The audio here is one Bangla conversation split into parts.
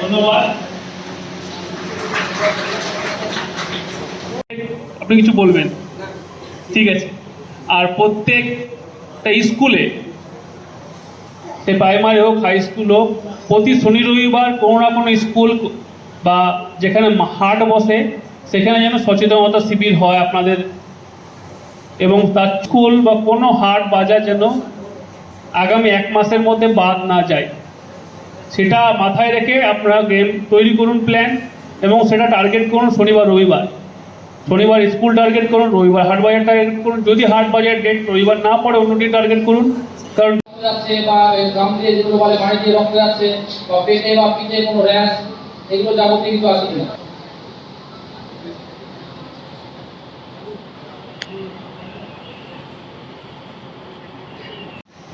ধন্যবাদ। আপনি কিছু বলবেন? ঠিক আছে। আর প্রত্যেকটা স্কুলে, সে প্রাইমারি হোক হাই স্কুল হোক, প্রতি শনি রবিবার কোনো না কোনো স্কুল বা যেখানে হাট বসে, সেখানে যেন সচেতনতা শিবির হয় আপনাদের এবং তার স্কুল বা কোনো হাট বাজার যেন আগামী এক মাসের মধ্যে বাদ না যায়। সেটা মাথায় রেখে আপনারা গেম তৈরি করুন প্ল্যান এবং সেটা টার্গেট করুন শনিবার, রবিবার। শনিবার স্কুল টার্গেট করুন, রবিবার হাট বাজার টার্গেট করুন। যদি হাট বাজার ডেট রবিবার না পড়ে অন্য দিন টার্গেট করুন। কারণ যাচ্ছে বা গ্রাম দিয়ে যেগুলো বলে বাড়ি দিয়ে রক্ত যাচ্ছে বা পেটে বা পিঠে কোনো র্যাশ, এগুলো যাবতীয় কিছু আছে কিনা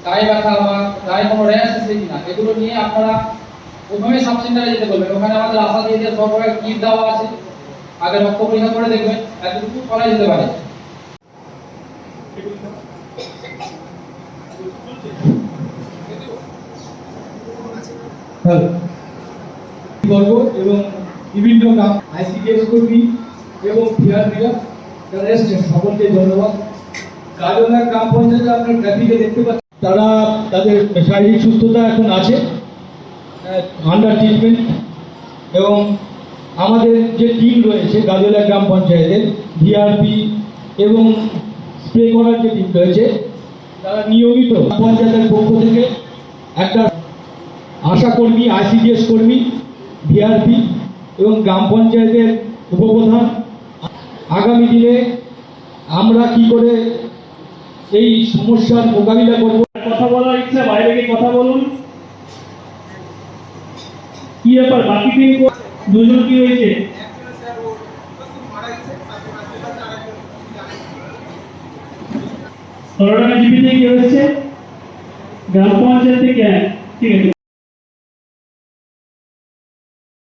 গায়ে ব্যথা বা গায়ে কোনো র্যাশ আছে কিনা, এগুলো নিয়ে আপনারা প্রথমে সাব সেন্টারে যেতে বলবেন। ওখানে আমাদের আশা দিয়ে সব কিট দেওয়া আছে। আগে রক্ত পরীক্ষা করে দেখবেন, এতটুকু করা যেতে পারে। বর্গ এবং বিভিন্ন গ্রাম আইসিডিএস কর্মী এবং পিআরপিরা সকলকে ধন্যবাদ। কাজনা গ্রাম পঞ্চায়েতে আপনার ট্রাফিকে দেখতে পাচ্ছেন। তারা তাদের শারীরিক সুস্থতা এখন আছে আন্ডার ট্রিটমেন্ট এবং আমাদের যে টিম রয়েছে গাজলা গ্রাম পঞ্চায়েতের ভিআরপি এবং স্প্রে করার যে টিম রয়েছে, তারা নিয়মিত পঞ্চায়েতের পক্ষ থেকে একটা আশা কর্মী আইসিডিএস কর্মী ভিআরপি এবং গ্রাম পঞ্চায়েতের উপপ্রধান, আগামী দিনে আমরা কি করে এই সমস্যার মোকাবিলা করব। কথা বলার ইচ্ছা, বাইরে গিয়ে কথা বলুন। কি ব্যাপার, বাকি দিন দুজন কি হয়েছে? করোনা টাকা কি হয়েছে। গ্রাম পঞ্চায়েত থেকে ঠিক আছে।